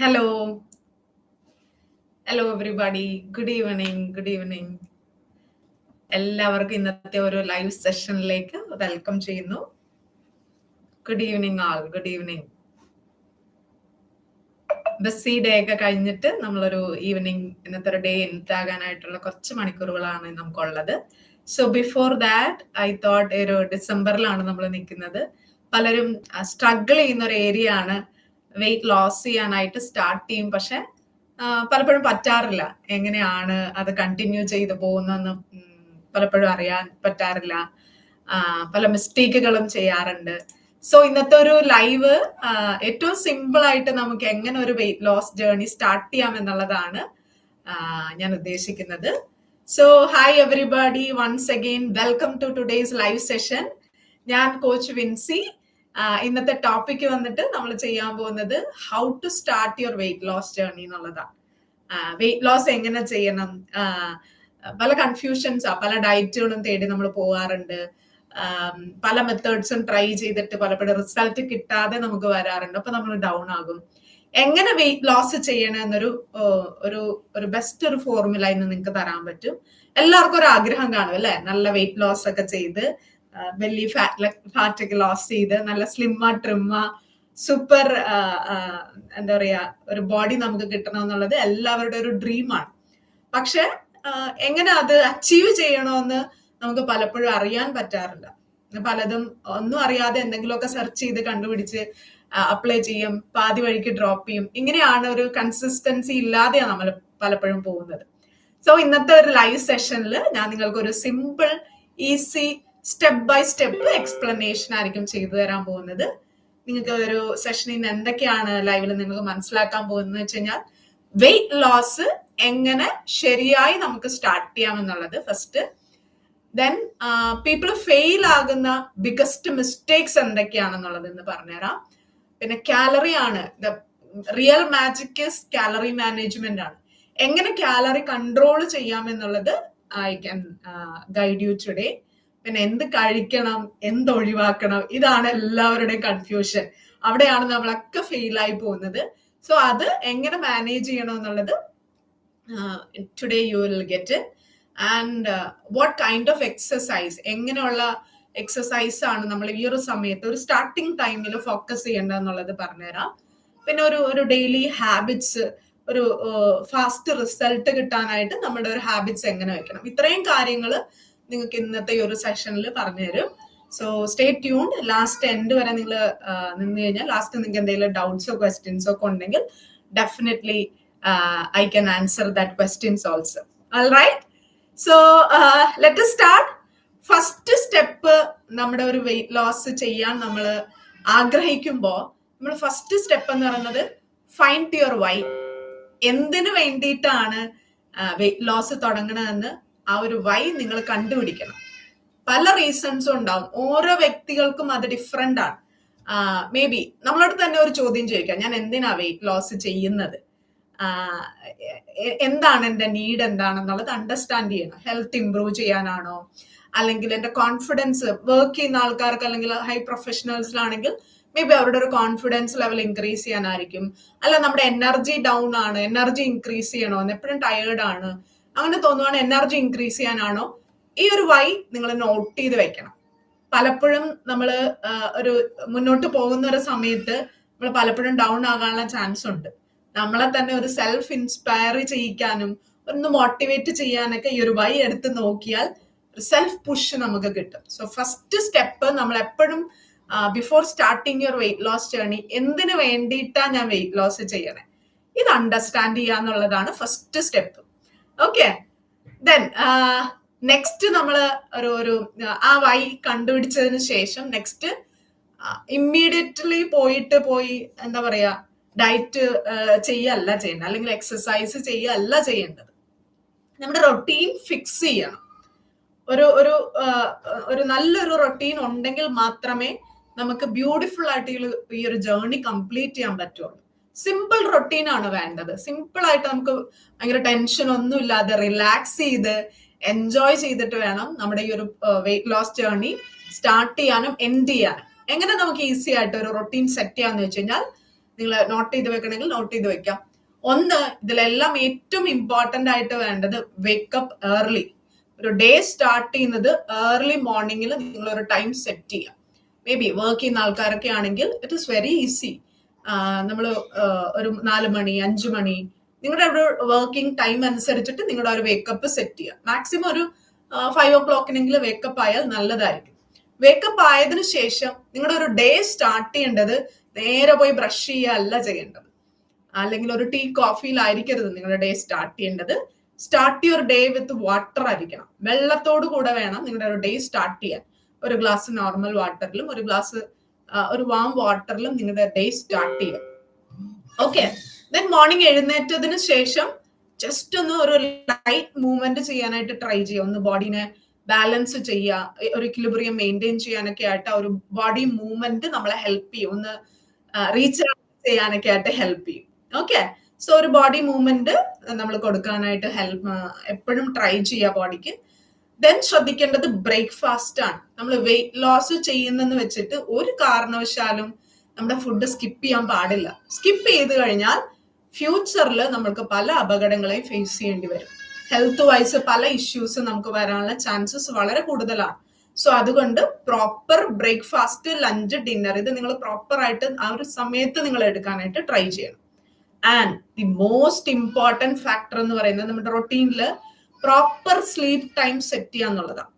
Hello hello everybody good evening good evening എല്ലാവർക്കും ഇന്നത്തെ ഒരു ലൈവ് സെഷനിലേക്ക് വെൽക്കം ചെയ്യുന്നു. Good evening all good evening busy day ഒക്കെ കഴിഞ്ഞിട്ട് നമ്മളൊരു ഈവനിങ് ഇന്നത്തെ ഒരു ഡേ എൻഡ് കുറച്ച് മണിക്കൂറുകളാണ് നമുക്കുള്ളത്. So before that I thought ഒരു ഡിസംബറിലാണ് നമ്മൾ നിൽക്കുന്നത്. പലരും സ്ട്രഗിൾ ചെയ്യുന്ന ഒരു ഏരിയ ആണ്. വെയിറ്റ് ലോസ് ചെയ്യാനായിട്ട് സ്റ്റാർട്ട് ചെയ്യും. പക്ഷെ പലപ്പോഴും പറ്റാറില്ല. എങ്ങനെയാണ് അത് കണ്ടിന്യൂ ചെയ്തു പോകുന്നതെന്ന് പലപ്പോഴും അറിയാൻ പറ്റാറില്ല. പല മിസ്റ്റേക്കുകളും ചെയ്യാറുണ്ട്. സോ ഇന്നത്തെ ഒരു ലൈവ് ഏറ്റവും സിമ്പിൾ ആയിട്ട് നമുക്ക് എങ്ങനെ ഒരു വെയിറ്റ് ലോസ് ജേർണി സ്റ്റാർട്ട് ചെയ്യാം എന്നുള്ളതാണ് ഞാൻ ഉദ്ദേശിക്കുന്നത്. So hi everybody once again welcome to today's live session ഞാൻ കോച്ച് വിൻസി. ഇന്നത്തെ ടോപ്പിക് വന്നിട്ട് നമ്മൾ ചെയ്യാൻ പോകുന്നത് how to start your weight loss journey എന്നുള്ളതാണ് വെയിറ്റ് ലോസ് എങ്ങനെ ചെയ്യണം? പല കൺഫ്യൂഷൻസാ പല ഡയറ്റുകളും തേടി നമ്മൾ പോകാറുണ്ട് പല മെത്തേഡ്സും ട്രൈ ചെയ്തിട്ട് പലപ്പോഴും റിസൾട്ട് കിട്ടാതെ നമുക്ക് വരാറുണ്ട്. അപ്പൊ നമ്മൾ ഡൗൺ ആകും. എങ്ങനെ വെയിറ്റ് ലോസ് ചെയ്യണം എന്നൊരു ഒരു ഒരു ബെസ്റ്റ് ഒരു ഫോർമുല ഇന്ന് നിങ്ങൾക്ക് തരാൻ പറ്റും. എല്ലാവർക്കും ഒരു ആഗ്രഹം കാണും അല്ലെ? നല്ല വെയിറ്റ് ലോസ് ഒക്കെ ചെയ്ത് ബെല്ലി ഫാറ്റ് ഒക്കെ ലോസ് ചെയ്ത് നല്ല സ്ലിമ്മ ട്രിമ്മ സൂപ്പർ എന്താ പറയാ ഒരു ബോഡി നമുക്ക് കിട്ടണം എന്നുള്ളത് എല്ലാവരുടെ ഒരു ഡ്രീമാണ് പക്ഷെ എങ്ങനെ അത് അച്ചീവ് ചെയ്യണമെന്ന് നമുക്ക് പലപ്പോഴും അറിയാൻ പറ്റാറില്ല. പലതും ഒന്നും അറിയാതെ എന്തെങ്കിലുമൊക്കെ സെർച്ച് ചെയ്ത് കണ്ടുപിടിച്ച് അപ്ലൈ ചെയ്യും പാതി വഴിക്ക് ഡ്രോപ്പ് ചെയ്യും. ഇങ്ങനെയാണ് ഒരു കൺസിസ്റ്റൻസി ഇല്ലാതെയാണ് നമ്മൾ പലപ്പോഴും പോകുന്നത്. സോ ഇന്നത്തെ ഒരു ലൈവ് സെഷനിൽ ഞാൻ നിങ്ങൾക്ക് ഒരു simple easy step by step explanation ആയിരിക്കും ചെയ്തു തരാൻ പോകുന്നത്. നിങ്ങൾക്ക് ഒരു സെഷനിൽ നിന്ന് എന്തൊക്കെയാണ് ലൈവിൽ നിങ്ങൾക്ക് മനസ്സിലാക്കാൻ പോകുന്നത് വെച്ച് കഴിഞ്ഞാൽ വെയിറ്റ് ലോസ് എങ്ങനെ ശരിയായി നമുക്ക് സ്റ്റാർട്ട് ചെയ്യാം എന്നുള്ളത് ഫസ്റ്റ് ദെൻ പീപ്പിൾ ഫെയിൽ ആകുന്ന ബിഗസ്റ്റ് മിസ്റ്റേക്സ് എന്തൊക്കെയാണെന്നുള്ളത് എന്ന് പറഞ്ഞുതരാം. പിന്നെ കാലറി ആണ്. The real magic calorie management ആണ്. എങ്ങനെ കാലറി കൺട്രോൾ ചെയ്യാം എന്നുള്ളത് I can guide you today പിന്നെ എന്ത് കഴിക്കണം എന്ത് ഒഴിവാക്കണം ഇതാണ് എല്ലാവരുടെയും കൺഫ്യൂഷൻ അവിടെയാണ് നമ്മളൊക്കെ ഫെയിൽ ആയി പോകുന്നത്. സോ അത് എങ്ങനെ മാനേജ് ചെയ്യണം എന്നുള്ളത് today you will get and what kind of exercise എങ്ങനെയുള്ള എക്സസൈസ് ആണ് നമ്മൾ ഈ ഒരു സമയത്ത് ഒരു സ്റ്റാർട്ടിങ് ടൈമിൽ ഫോക്കസ് ചെയ്യേണ്ടത് എന്നുള്ളത് പറഞ്ഞുതരാം. പിന്നെ ഒരു ഒരു ഡെയിലി ഹാബിറ്റ്സ് ഒരു ഫാസ്റ്റ് റിസൾട്ട് കിട്ടാനായിട്ട് നമ്മുടെ ഒരു ഹാബിറ്റ്സ് എങ്ങനെ വെക്കണം? ഇത്രയും കാര്യങ്ങൾ നിങ്ങൾക്ക് ഇന്നത്തെ ഈ ഒരു സെഷനിൽ പറഞ്ഞുതരും. So stay tune last end വരെ നിങ്ങൾ നിന്ന് കഴിഞ്ഞാൽ ലാസ്റ്റ് നിങ്ങൾക്ക് എന്തെങ്കിലും ഡൗട്ട്സോ ക്വസ്റ്റ്യൻസോ ഒക്കെ ഉണ്ടെങ്കിൽ definitely I can answer that questions also right so let start first step നമ്മുടെ ഒരു വെയിറ്റ് ലോസ് ചെയ്യാൻ നമ്മൾ ആഗ്രഹിക്കുമ്പോൾ നമ്മൾ ഫസ്റ്റ് സ്റ്റെപ്പ് എന്ന് പറയുന്നത് ഫൈൻഡ് യുവർ വൈ എന്തിനു വേണ്ടിയിട്ടാണ് വെയിറ്റ് ലോസ് തുടങ്ങണമെന്ന് ആ ഒരു വൈ നിങ്ങൾ കണ്ടുപിടിക്കണം. പല റീസൺസും ഉണ്ടാവും. ഓരോ വ്യക്തികൾക്കും അത് ഡിഫറെന്റ് ആണ്. മേ ബി നമ്മളോട് തന്നെ ഒരു ചോദ്യം ചോദിക്കാം. ഞാൻ എന്തിനാ വെയിറ്റ് ലോസ് ചെയ്യുന്നത്? എന്താണ് എന്റെ നീഡ് എന്താണെന്നുള്ളത് അണ്ടർസ്റ്റാൻഡ് ചെയ്യണം. ഹെൽത്ത് ഇംപ്രൂവ് ചെയ്യാനാണോ? അല്ലെങ്കിൽ എന്റെ കോൺഫിഡൻസ് വർക്ക് ചെയ്യുന്ന ആൾക്കാർക്ക് അല്ലെങ്കിൽ ഹൈ പ്രൊഫഷണൽസിലാണെങ്കിൽ മേ ബി അവരുടെ ഒരു കോൺഫിഡൻസ് ലെവൽ ഇൻക്രീസ് ചെയ്യാനായിരിക്കും. അല്ല നമ്മുടെ എനർജി ഡൗൺ ആണ്. എനർജി ഇൻക്രീസ് ചെയ്യണോ? എപ്പോഴും ടയേർഡ് ആണ്. അങ്ങനെ തോന്നുവാണ് എനർജി ഇൻക്രീസ് ചെയ്യാനാണോ? ഈ ഒരു വൈ നിങ്ങൾ നോട്ട് ചെയ്ത് വെക്കണം. പലപ്പോഴും നമ്മൾ ഒരു മുന്നോട്ട് പോകുന്ന ഒരു സമയത്ത് നമ്മൾ പലപ്പോഴും ഡൗൺ ആകാനുള്ള ചാൻസ് ഉണ്ട്. നമ്മളെ തന്നെ ഒരു സെൽഫ് ഇൻസ്പയർ ചെയ്യിക്കാനും ഒന്ന് മോട്ടിവേറ്റ് ചെയ്യാനൊക്കെ ഈ ഒരു വൈ എടുത്ത് നോക്കിയാൽ സെൽഫ് പുഷ് നമുക്ക് കിട്ടും. സോ ഫസ്റ്റ് സ്റ്റെപ്പ് നമ്മൾ എപ്പോഴും before starting your weight loss journey എന്തിനു വേണ്ടിയിട്ടാണ് ഞാൻ വെയിറ്റ് ലോസ് ചെയ്യണേ? ഇത് അണ്ടർസ്റ്റാൻഡ് ചെയ്യുക എന്നുള്ളതാണ് first step okay then next നമ്മൾ ഒരു ഒരു ആ വൈ കണ്ടുപിടിച്ചതിന് ശേഷം നെക്സ്റ്റ് ഇമ്മീഡിയറ്റ്ലി പോയിട്ട് പോയി എന്താ പറയാ ഡയറ്റ് ചെയ്യല്ല ചെയ്യേണ്ടത്. അല്ലെങ്കിൽ എക്സസൈസ് ചെയ്യല്ല ചെയ്യേണ്ടത്. നമ്മുടെ റൊട്ടീൻ ഫിക്സ് ചെയ്യണം. ഒരു ഒരു ഒരു നല്ലൊരു റൊട്ടീൻ ഉണ്ടെങ്കിൽ മാത്രമേ നമുക്ക് ബ്യൂട്ടിഫുൾ ആയിട്ട് ഈ ഒരു ജേർണി കംപ്ലീറ്റ് ചെയ്യാൻ പറ്റുള്ളൂ. സിമ്പിൾ റൊട്ടീൻ ആണ് വേണ്ടത്. സിമ്പിൾ ആയിട്ട് നമുക്ക് ഭയങ്കര ടെൻഷൻ ഒന്നും ഇല്ലാതെ റിലാക്സ് ചെയ്ത് എൻജോയ് ചെയ്തിട്ട് വേണം നമ്മുടെ ഈ ഒരു വെയിറ്റ് ലോസ് ജേർണി സ്റ്റാർട്ട് ചെയ്യാനും എൻഡ് ചെയ്യാനും. എങ്ങനെ നമുക്ക് ഈസി ആയിട്ട് ഒരു റൊട്ടീൻ സെറ്റ് ചെയ്യാന്ന് വെച്ച് കഴിഞ്ഞാൽ നിങ്ങൾ നോട്ട് ചെയ്ത് വെക്കണമെങ്കിൽ നോട്ട് ചെയ്ത് വെക്കാം. ഒന്ന് ഇതിലെല്ലാം ഏറ്റവും ഇമ്പോർട്ടന്റ് ആയിട്ട് വേണ്ടത് വേക്കപ്പ് ഏർലി ഒരു ഡേ സ്റ്റാർട്ട് ചെയ്യുന്നത് ഏർലി മോർണിംഗിൽ നിങ്ങൾ ഒരു ടൈം സെറ്റ് ചെയ്യാം. മേ ബി വർക്ക് ചെയ്യുന്ന ആൾക്കാരൊക്കെ ആണെങ്കിൽ ഇറ്റ് ഇസ് വെരി ഈസി നമ്മൾ ഒരു നാല് മണി അഞ്ചു മണി നിങ്ങളുടെ ഒരു വർക്കിംഗ് ടൈം അനുസരിച്ചിട്ട് നിങ്ങളുടെ ഒരു വേക്കപ്പ് സെറ്റ് ചെയ്യുക മാക്സിമം ഒരു ഫൈവ് ഓ ക്ലോക്കിനെങ്കിലും വേക്കപ്പ് ആയാൽ നല്ലതായിരിക്കും. വേക്കപ്പ് ആയതിനു ശേഷം നിങ്ങളുടെ ഒരു ഡേ സ്റ്റാർട്ട് ചെയ്യേണ്ടത് നേരെ പോയി ബ്രഷ് ചെയ്യുക അല്ല ചെയ്യേണ്ടത്. അല്ലെങ്കിൽ ഒരു ടീ കോഫിയിലായിരിക്കരുത് നിങ്ങളുടെ ഡേ സ്റ്റാർട്ട് ചെയ്യേണ്ടത്. Start your day with water ആയിരിക്കണം. വെള്ളത്തോട് കൂടെ വേണം നിങ്ങളുടെ ഒരു ഡേ സ്റ്റാർട്ട് ചെയ്യാൻ. ഒരു ഗ്ലാസ് നോർമൽ വാട്ടറിലും ഒരു ഗ്ലാസ് ഒരു വാം വാട്ടറിലും നിങ്ങളുടെ ഡേ സ്റ്റാർട്ട് ചെയ്യാം ഓക്കെ ദെൻ മോർണിംഗ് എഴുന്നേറ്റതിന് ശേഷം ജസ്റ്റ് ഒന്ന് ഒരു ലൈറ്റ് മൂവ്മെന്റ് ചെയ്യാനായിട്ട് ട്രൈ ചെയ്യുക. ഒന്ന് ബോഡീനെ ബാലൻസ് ചെയ്യുക. ഒരു ഇക്വിലിബ്രിയം മെയിന്റെയിൻ ചെയ്യാനൊക്കെ ആയിട്ട് ഒരു ബോഡി മൂവ്മെന്റ് നമ്മളെ ഹെൽപ്പ് ചെയ്യും. ഒന്ന് റീച്ച് ചെയ്യാനൊക്കെ ആയിട്ട് ഹെൽപ്പ് ചെയ്യും. ഓക്കെ സോ ഒരു ബോഡി മൂവ്മെന്റ് നമ്മൾ കൊടുക്കാനായിട്ട് ഹെൽപ്പ് എപ്പോഴും ട്രൈ ചെയ്യുക ബോഡിക്ക് ദെൻ ശ്രദ്ധിക്കേണ്ടത് ബ്രേക്ക്ഫാസ്റ്റ് ആണ്. നമ്മൾ വെയിറ്റ് ലോസ് ചെയ്യുന്നെന്ന് വെച്ചിട്ട് ഒരു കാരണവശാലും നമ്മുടെ ഫുഡ് സ്കിപ്പ് ചെയ്യാൻ പാടില്ല. സ്കിപ്പ് ചെയ്ത് കഴിഞ്ഞാൽ ഫ്യൂച്ചറിൽ നമ്മൾക്ക് പല അപകടങ്ങളെയും ഫേസ് ചെയ്യേണ്ടി വരും. ഹെൽത്ത് വൈസ് പല ഇഷ്യൂസ് നമുക്ക് വരാനുള്ള ചാൻസസ് വളരെ കൂടുതലാണ്. സോ അതുകൊണ്ട് പ്രോപ്പർ ബ്രേക്ക്ഫാസ്റ്റ് ലഞ്ച് ഡിന്നർ ഇത് നിങ്ങൾ പ്രോപ്പർ ആയിട്ട് ആ ഒരു സമയത്ത് നിങ്ങൾ എടുക്കാനായിട്ട് ട്രൈ ചെയ്യണം. And the most important factor എന്ന് പറയുന്നത് നമ്മുടെ റൊട്ടീനിൽ പ്രോപ്പർ സ്ലീപ്പ് ടൈം സെറ്റ് ചെയ്യുക എന്നുള്ളതാണ്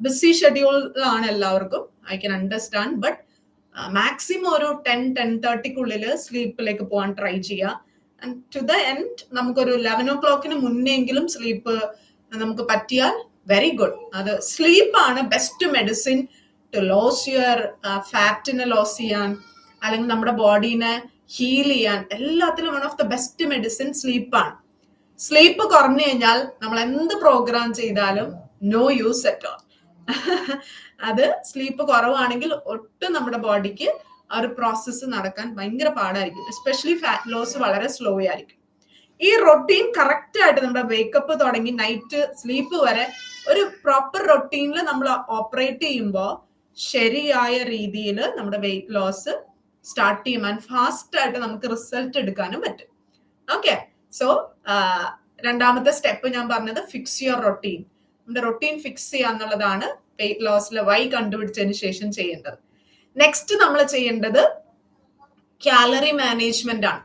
ബിസി ഷെഡ്യൂളാണ് എല്ലാവർക്കും I can understand but maximum ഒരു ടെൻ ടെൻ തേർട്ടിക്കുള്ളിൽ സ്ലീപ്പിലേക്ക് പോകാൻ ട്രൈ ചെയ്യുക ആൻഡ് ടു ദ എൻഡ് നമുക്കൊരു ലെവൻ ഓ ക്ലോക്കിന് മുന്നെങ്കിലും സ്ലീപ്പ് നമുക്ക് പറ്റിയാൽ വെരി ഗുഡ് അത് സ്ലീപ്പാണ് best medicine to lose your ഫാറ്റിനെ loss ചെയ്യാൻ അല്ലെങ്കിൽ നമ്മുടെ ബോഡീനെ ഹീൽ ചെയ്യാൻ. എല്ലാത്തിലും one of the best medicine സ്ലീപ്പാണ് sleep കുറഞ്ഞു കഴിഞ്ഞാൽ നമ്മൾ എന്ത് പ്രോഗ്രാം ചെയ്താലും നോ യൂസ് സെറ്റ് ഓൾ അത് സ്ലീപ്പ് കുറവാണെങ്കിൽ ഒട്ടും നമ്മുടെ ബോഡിക്ക് ആ ഒരു പ്രോസസ്സ് നടക്കാൻ ഭയങ്കര പാടായിരിക്കും. എസ്പെഷ്യലി ഫാറ്റ് ലോസ് വളരെ സ്ലോ ആയിരിക്കും. ഈ റൊട്ടീൻ കറക്റ്റ് ആയിട്ട് നമ്മുടെ വേക്കപ്പ് തുടങ്ങി നൈറ്റ് സ്ലീപ്പ് വരെ ഒരു പ്രോപ്പർ റൊട്ടീനിൽ നമ്മൾ ഓപ്പറേറ്റ് ചെയ്യുമ്പോൾ ശരിയായ രീതിയിൽ നമ്മുടെ വെയിറ്റ് ലോസ് സ്റ്റാർട്ട് ചെയ്യും ആൻഡ് ഫാസ്റ്റ് ആയിട്ട് നമുക്ക് റിസൾട്ട് എടുക്കാനും പറ്റും. ഓക്കെ സോ രണ്ടാമത്തെ സ്റ്റെപ്പ് ഞാൻ പറഞ്ഞത് ഫിക്സ് യുവർ റൊട്ടീൻ നമ്മുടെ റൊട്ടീൻ ഫിക്സ് ചെയ്യുക എന്നുള്ളതാണ് വെയിറ്റ് ലോസിലെ വൈ കണ്ടുപിടിച്ചതിന് ശേഷം ചെയ്യേണ്ടത്. നെക്സ്റ്റ് നമ്മൾ ചെയ്യേണ്ടത് കാലറി മാനേജ്മെന്റ് ആണ്.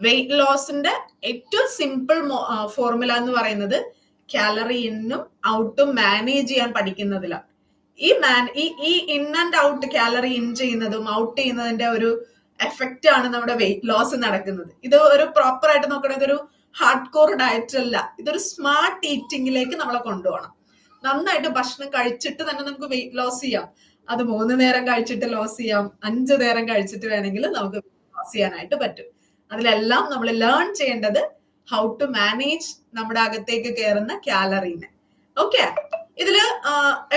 വെയിറ്റ് ലോസിന്റെ ഏറ്റവും സിമ്പിൾ ഫോർമുല എന്ന് പറയുന്നത് കാലറി ഇന്നും ഔട്ടും മാനേജ് ചെയ്യാൻ പഠിക്കുന്നതിലാണ്. ഈ മാൻ ഈ ഈ in and out calorie in ചെയ്യുന്നതും ഔട്ട് ചെയ്യുന്നതിന്റെ ഒരു എഫക്റ്റ് ആണ് നമ്മുടെ വെയിറ്റ് ലോസ് നടക്കുന്നത്. ഇത് ഒരു പ്രോപ്പർ ആയിട്ട് നോക്കണത് ഒരു ഹാർഡ് കോർ ഡയറ്റ് അല്ല. ഇതൊരു സ്മാർട്ട് ഈറ്റിംഗിലേക്ക് നമ്മളെ കൊണ്ടുപോകണം. നന്നായിട്ട് ഭക്ഷണം കഴിച്ചിട്ട് തന്നെ നമുക്ക് വെയിറ്റ് ലോസ് ചെയ്യാം. അത് മൂന്ന് നേരം കഴിച്ചിട്ട് ലോസ് ചെയ്യാം. അഞ്ച് നേരം കഴിച്ചിട്ട് വേണമെങ്കിൽ നമുക്ക് ലോസ് ചെയ്യാനായിട്ട് പറ്റും. അതിലെല്ലാം നമ്മൾ ലേൺ ചെയ്യേണ്ടത് ഹൗ ടു മാനേജ് നമ്മുടെ അകത്തേക്ക് കയറുന്ന കാലറീനെ ഓക്കെ ഇതിൽ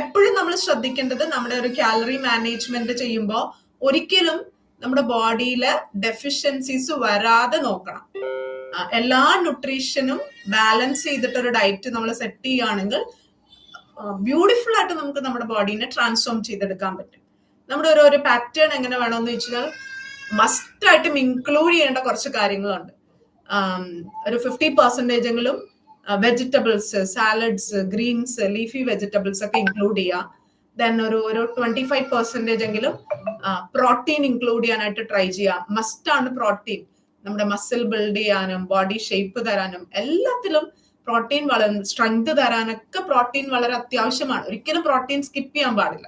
എപ്പോഴും നമ്മൾ ശ്രദ്ധിക്കേണ്ടത് നമ്മുടെ ഒരു കാലറി മാനേജ്മെന്റ് ചെയ്യുമ്പോൾ ഒരിക്കലും നമ്മുടെ ബോഡിയിലെ ഡെഫിഷ്യൻസീസ് വരാതെ നോക്കണം. എല്ലാ ന്യൂട്രീഷനും ബാലൻസ് ചെയ്തിട്ട് ഒരു ഡയറ്റ് നമ്മൾ സെറ്റ് ചെയ്യുകയാണെങ്കിൽ ബ്യൂട്ടിഫുൾ ആയിട്ട് നമുക്ക് നമ്മുടെ ബോഡീനെ ട്രാൻസ്ഫോം ചെയ്തെടുക്കാൻ പറ്റും. നമ്മുടെ ഒരു പാറ്റേൺ എങ്ങനെ വേണമെന്ന് വെച്ചാൽ മസ്റ്റ് ആയിട്ടും ഇൻക്ലൂഡ് ചെയ്യേണ്ട കുറച്ച് കാര്യങ്ങളുണ്ട്. ഒരു ഫിഫ്റ്റി പെർസെന്റേജ് എങ്കിലും vegetables salads greens leafy vegetables ഒക്കെ ഇൻക്ലൂഡ് ചെയ്യുക. ദെൻ ഒരു ഒരു ട്വന്റി ഫൈവ് പെർസെന്റേജ് എങ്കിലും പ്രോട്ടീൻ ഇൻക്ലൂഡ് ചെയ്യാനായിട്ട് ട്രൈ ചെയ്യുക മസ്റ്റ് ആണ് പ്രോട്ടീൻ നമ്മുടെ മസിൽ ബിൽഡ് ചെയ്യാനും ബോഡി ഷേപ്പ് തരാനും എല്ലാത്തിലും പ്രോട്ടീൻ വള സ്ട്രെങ്ത് തരാനൊക്കെ പ്രോട്ടീൻ വളരെ അത്യാവശ്യമാണ്. ഒരിക്കലും പ്രോട്ടീൻ സ്കിപ്പ് ചെയ്യാൻ പാടില്ല.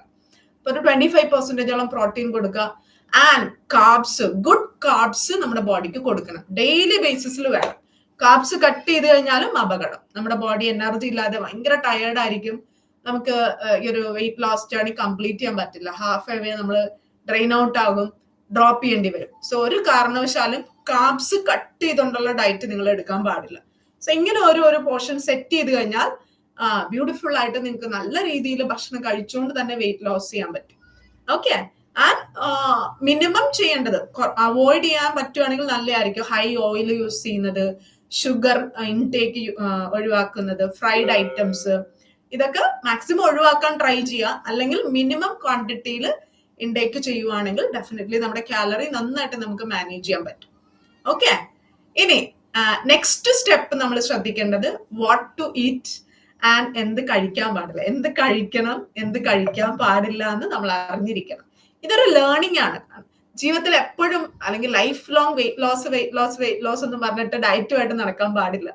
അപ്പൊ ഒരു ട്വന്റി ഫൈവ് പെർസെന്റേജോളം പ്രോട്ടീൻ കൊടുക്കുക. ആൻഡ് കാർബ്സ് ഗുഡ് കാർബ്സ് നമ്മുടെ ബോഡിക്ക് കൊടുക്കണം. ഡെയിലി ബേസിസിൽ വേണം. കാർബ്സ് കട്ട് ചെയ്ത് കഴിഞ്ഞാലും അപകടം. നമ്മുടെ ബോഡി എനർജി ഇല്ലാതെ ഭയങ്കര ടയേർഡ് ആയിരിക്കും. നമുക്ക് ഈ ഒരു വെയിറ്റ് ലോസ് ജേർണി കംപ്ലീറ്റ് ചെയ്യാൻ പറ്റില്ല. ഹാഫ് എവേ നമ്മൾ ഡ്രെയിൻ ഔട്ട് ആകും ഡ്രോപ്പ് ചെയ്യേണ്ടി വരും. സോ ഒരു കാരണവശാലും കാബ്സ് കട്ട് ചെയ്തുകൊണ്ടുള്ള ഡയറ്റ് നിങ്ങൾ എടുക്കാൻ പാടില്ല. സോ ഇങ്ങനെ ഓരോ ഓരോ പോർഷൻ സെറ്റ് ചെയ്ത് കഴിഞ്ഞാൽ ബ്യൂട്ടിഫുൾ ആയിട്ട് നിങ്ങൾക്ക് നല്ല രീതിയിൽ ഭക്ഷണം കഴിച്ചുകൊണ്ട് തന്നെ വെയിറ്റ് ലോസ് ചെയ്യാൻ പറ്റും. ഓക്കെ ആൻഡ് മിനിമം ചെയ്യേണ്ടത് അവോയ്ഡ് ചെയ്യാൻ പറ്റുവാണെങ്കിൽ നല്ലതായിരിക്കും. ഹൈ ഓയിൽ യൂസ് ചെയ്യുന്നത് ഷുഗർ ഇൻടേക്ക് ഒഴിവാക്കുന്നത് ഫ്രൈഡ് ഐറ്റംസ് ഇതൊക്കെ മാക്സിമം ഒഴിവാക്കാൻ ട്രൈ ചെയ്യുക. അല്ലെങ്കിൽ മിനിമം ക്വാണ്ടിറ്റിയിൽ ഇൻടേക്ക് ചെയ്യുവാണെങ്കിൽ ഡെഫിനറ്റ്ലി നമ്മുടെ കാലറി നന്നായിട്ട് നമുക്ക് മാനേജ് ചെയ്യാൻ പറ്റും. ഓക്കെ ഇനി നെക്സ്റ്റ് സ്റ്റെപ്പ് നമ്മൾ ശ്രദ്ധിക്കേണ്ടത് വാട്ട് ടു ഈറ്റ് ആൻഡ് എന്ത് കഴിക്കാൻ പാടില്ല. എന്ത് കഴിക്കണം എന്ത് കഴിക്കാൻ പാടില്ല എന്ന് നമ്മൾ അറിഞ്ഞിരിക്കണം. ഇതൊരു ലേണിംഗ് ആണ്. ജീവിതത്തിൽ എപ്പോഴും അല്ലെങ്കിൽ life long weight loss weight loss weight loss എന്ന് പറഞ്ഞിട്ട് ഡയറ്റുമായിട്ട് നടക്കാൻ പാടില്ല.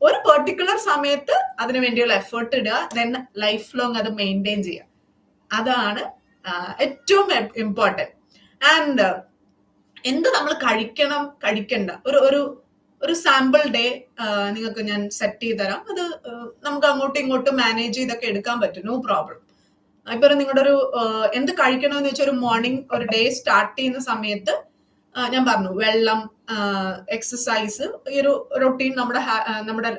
ഒരു പെർട്ടിക്കുലർ സമയത്ത് അതിനു വേണ്ടിയുള്ള എഫേർട്ട് ഇടുക ദെൻ ലൈഫ് ലോങ് അത് മെയിന്റെയിൻ ചെയ്യുക. അതാണ് ഏറ്റവും ഇമ്പോർട്ടന്റ് ആൻഡ് എന്ത് നമ്മൾ കഴിക്കണം കഴിക്കണ്ട. ഒരു ഒരു ഒരു സാമ്പിൾ ഡേ നിങ്ങൾക്ക് ഞാൻ സെറ്റ് ചെയ്ത് തരാം അത് നമുക്ക് അങ്ങോട്ടും ഇങ്ങോട്ടും മാനേജ് ചെയ്തൊക്കെ എടുക്കാൻ പറ്റും. നോ പ്രോബ്ലം ഇപ്പൊ നിങ്ങളുടെ ഒരു എന്ത് കഴിക്കണമെന്ന് വെച്ചാൽ ഒരു മോർണിംഗ് ഒരു ഡേ സ്റ്റാർട്ട് ചെയ്യുന്ന സമയത്ത് ഞാൻ പറഞ്ഞു വെള്ളം എക്സസൈസ് ഈ ഒരു റൊട്ടീൻ നമ്മുടെ നമ്മുടെ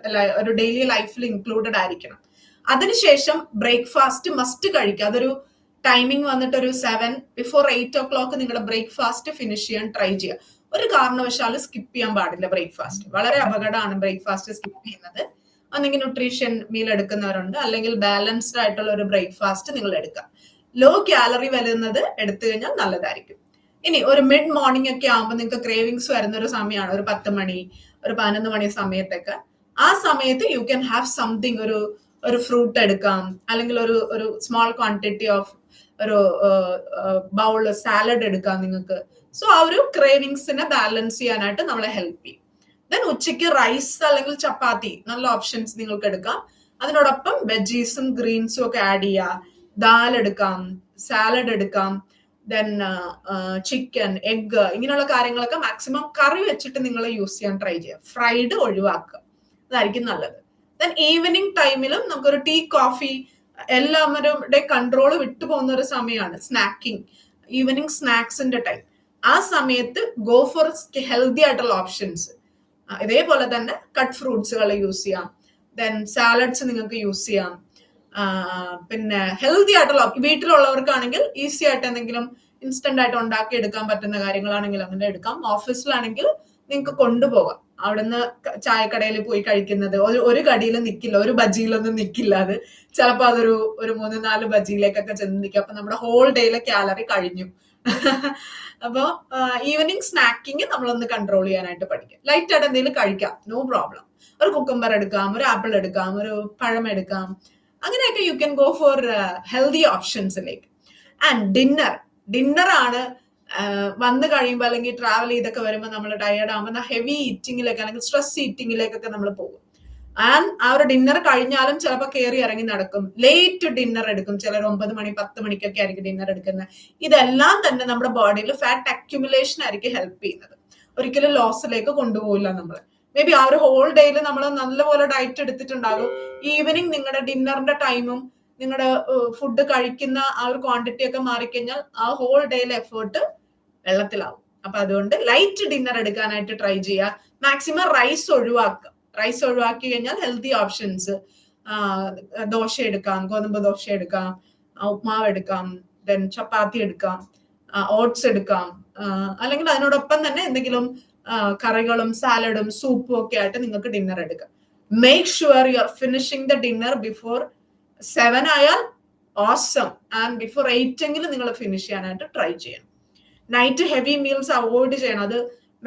ഒരു ഡെയിലി ലൈഫിൽ ഇൻക്ലൂഡഡ് ആയിരിക്കണം. അതിനുശേഷം ബ്രേക്ക്ഫാസ്റ്റ് മസ്റ്റ് കഴിക്കുക. അതൊരു ടൈമിംഗ് വന്നിട്ട് ഒരു seven before eight o'clock നിങ്ങളുടെ ബ്രേക്ക്ഫാസ്റ്റ് ഫിനിഷ് ചെയ്യാൻ ട്രൈ ചെയ്യുക. ഒരു കാരണവശാലും സ്കിപ്പ് ചെയ്യാൻ പാടില്ല ബ്രേക്ക്ഫാസ്റ്റ് വളരെ അപകടമാണ് ബ്രേക്ക്ഫാസ്റ്റ് സ്കിപ്പ് ചെയ്യുന്നത്. അല്ലെങ്കിൽ ന്യൂട്രീഷൻ മീൽ എടുക്കുന്നവരുണ്ട്. അല്ലെങ്കിൽ ബാലൻസ്ഡ് ആയിട്ടുള്ള ഒരു ബ്രേക്ക്ഫാസ്റ്റ് നിങ്ങൾ എടുക്കാം ലോ കാലറി വരുന്നത് എടുത്തു കഴിഞ്ഞാൽ നല്ലതായിരിക്കും. ഇനി ഒരു മിഡ് മോർണിംഗ് ഒക്കെ ആകുമ്പോൾ നിങ്ങൾക്ക് ക്രേവിങ്സ് വരുന്ന ഒരു സമയമാണ് ഒരു പത്ത് മണി ഒരു പതിനൊന്ന് മണി സമയത്തൊക്കെ. ആ സമയത്ത് യു ക്യാൻ ഹാവ് സംതിങ് ഒരു ഒരു ഫ്രൂട്ട് എടുക്കാം അല്ലെങ്കിൽ ഒരു ഒരു സ്മോൾ ക്വാണ്ടിറ്റി ഓഫ് ഒരു ബൗൾ സാലഡ് എടുക്കാം നിങ്ങൾക്ക് സോ ആ ഒരു ക്രേവിങ്സിനെ ബാലൻസ് ചെയ്യാനായിട്ട് നമ്മളെ ഹെൽപ്പ് ചെയ്യും. ദെൻ ഉച്ചയ്ക്ക് റൈസ് അല്ലെങ്കിൽ ചപ്പാത്തി നല്ല ഓപ്ഷൻസ് നിങ്ങൾക്ക് എടുക്കാം. അതിനോടൊപ്പം വെജീസും ഗ്രീൻസും ഒക്കെ ആഡ് ചെയ്യുക ദാൽ എടുക്കാം സാലഡ് എടുക്കാം. ദെൻ ചിക്കൻ എഗ് ഇങ്ങനെയുള്ള കാര്യങ്ങളൊക്കെ മാക്സിമം കറി വെച്ചിട്ട് നിങ്ങൾ യൂസ് ചെയ്യാൻ ട്രൈ ചെയ്യുക. ഫ്രൈഡ് ഒഴിവാക്കുക. അതായിരിക്കും നല്ലത്. ദെൻ ഈവനിങ് ടൈമിലും നമുക്കൊരു ടീ കോഫി എല്ലാവരുടെ കൺട്രോൾ വിട്ടുപോകുന്ന ഒരു സമയമാണ് സ്നാക്കിംഗ് ഈവനിങ് സ്നാക്സിന്റെ ടൈം ആ സമയത്ത് ഗോ ഫോർ ഹെൽത്തി ആയിട്ടുള്ള ഓപ്ഷൻസ് ഇതേപോലെ തന്നെ കട്ട് ഫ്രൂട്ട്സുകൾ യൂസ് ചെയ്യാം. ദെൻ സാലഡ്സ് നിങ്ങൾക്ക് യൂസ് ചെയ്യാം. പിന്നെ ഹെൽത്തി ആയിട്ടുള്ള വീട്ടിലുള്ളവർക്കാണെങ്കിൽ ഈസി ആയിട്ട് എന്തെങ്കിലും ഇൻസ്റ്റന്റ് ആയിട്ട് ഉണ്ടാക്കി എടുക്കാൻ പറ്റുന്ന കാര്യങ്ങളാണെങ്കിൽ അങ്ങനെ എടുക്കാം. ഓഫീസിലാണെങ്കിൽ നിങ്ങൾക്ക് കൊണ്ടുപോകാം. അവിടുന്ന് ചായക്കടയിൽ പോയി കഴിക്കുന്നത് ഒരു ഒരു കടിയിൽ നിൽക്കില്ല ഒരു ബജിയിലൊന്നും നിൽക്കില്ല അത്. ചിലപ്പോൾ അതൊരു ഒരു മൂന്ന് നാല് ബജിയിലേക്കൊക്കെ ചെന്ന് നിൽക്കും അപ്പൊ നമ്മുടെ ഹോൾ ഡേയിലെ കാലറി കഴിഞ്ഞു. അപ്പോൾ ഈവനിങ് സ്നാക്കിങ് നമ്മളൊന്ന് കൺട്രോൾ ചെയ്യാനായിട്ട് പഠിക്കാം. ലൈറ്റ് ആയിട്ട് എന്തെങ്കിലും കഴിക്കാം. നോ പ്രോബ്ലം ഒരു കുക്കുംബർ എടുക്കാം ഒരു ആപ്പിൾ എടുക്കാം ഒരു പഴം എടുക്കാം. അങ്ങനെയൊക്കെ you can go for healthy ഓപ്ഷൻസിലേക്ക് and dinner ആണ് വന്നു കഴിയുമ്പോൾ അല്ലെങ്കിൽ ട്രാവൽ ചെയ്തൊക്കെ വരുമ്പോൾ നമ്മൾ ടയേർഡ് ആകുമ്പോൾ ഹെവി ഈറ്റിങ്ങിലേക്ക് അല്ലെങ്കിൽ സ്ട്രെസ് ഈറ്റിങ്ങിലേക്കൊക്കെ നമ്മൾ പോകും. ആൻഡ് ആ ഒരു ഡിന്നർ കഴിഞ്ഞാലും ചിലപ്പോൾ കയറി ഇറങ്ങി നടക്കും. ലേറ്റ് ഡിന്നർ എടുക്കും. ചിലർ ഒമ്പത് മണി പത്ത് മണിക്കൊക്കെ ആയിരിക്കും ഡിന്നർ എടുക്കുന്നത് ഇതെല്ലാം തന്നെ നമ്മുടെ ബോഡിയിൽ ഫാറ്റ് അക്യുമുലേഷൻ ആയിരിക്കും ഹെൽപ്പ് ചെയ്യുന്നത്. ഒരിക്കലും ലോസിലേക്ക് കൊണ്ടുപോകില്ല നമ്മൾ മേ ബി ആ ഒരു ഹോൾ ഡേയിൽ നമ്മൾ നല്ലപോലെ ഡയറ്റ് എടുത്തിട്ടുണ്ടാകും. ഈവനിങ് നിങ്ങളുടെ ഡിന്നറിന്റെ ടൈമും നിങ്ങളുടെ ഫുഡ് കഴിക്കുന്ന ആ ഒരു ക്വാണ്ടിറ്റി ഒക്കെ മാറിക്കഴിഞ്ഞാൽ ആ ഹോൾ ഡേയിലെ എഫേർട്ട് വെള്ളത്തിലാവും. അപ്പൊ അതുകൊണ്ട് ലൈറ്റ് ഡിന്നർ എടുക്കാനായിട്ട് ട്രൈ ചെയ്യുക മാക്സിമം റൈസ് ഒഴിവാക്കുക റൈസ് ഒഴിവാക്കി കഴിഞ്ഞാൽ ഹെൽത്തി ഓപ്ഷൻസ് ദോശ എടുക്കാം ഗോതമ്പ് ദോശ എടുക്കാം ഉപ്മാവ് എടുക്കാം ദെൻ ചപ്പാത്തി എടുക്കാം ഓട്സ് എടുക്കാം അല്ലെങ്കിൽ അതിനോടൊപ്പം തന്നെ എന്തെങ്കിലും കറികളും സാലഡും സൂപ്പും ഒക്കെ ആയിട്ട് നിങ്ങൾക്ക് ഡിന്നർ എടുക്കാം. Make sure you are finishing the dinner before seven ആയാൽ ഓസം ആൻഡ് ബിഫോർ എയ്റ്റ് എങ്കിലും നിങ്ങൾ ഫിനിഷ് ചെയ്യാനായിട്ട് ട്രൈ ചെയ്യണം. നൈറ്റ് ഹെവി മീൽസ് അവോയ്ഡ് ചെയ്യണം. അത്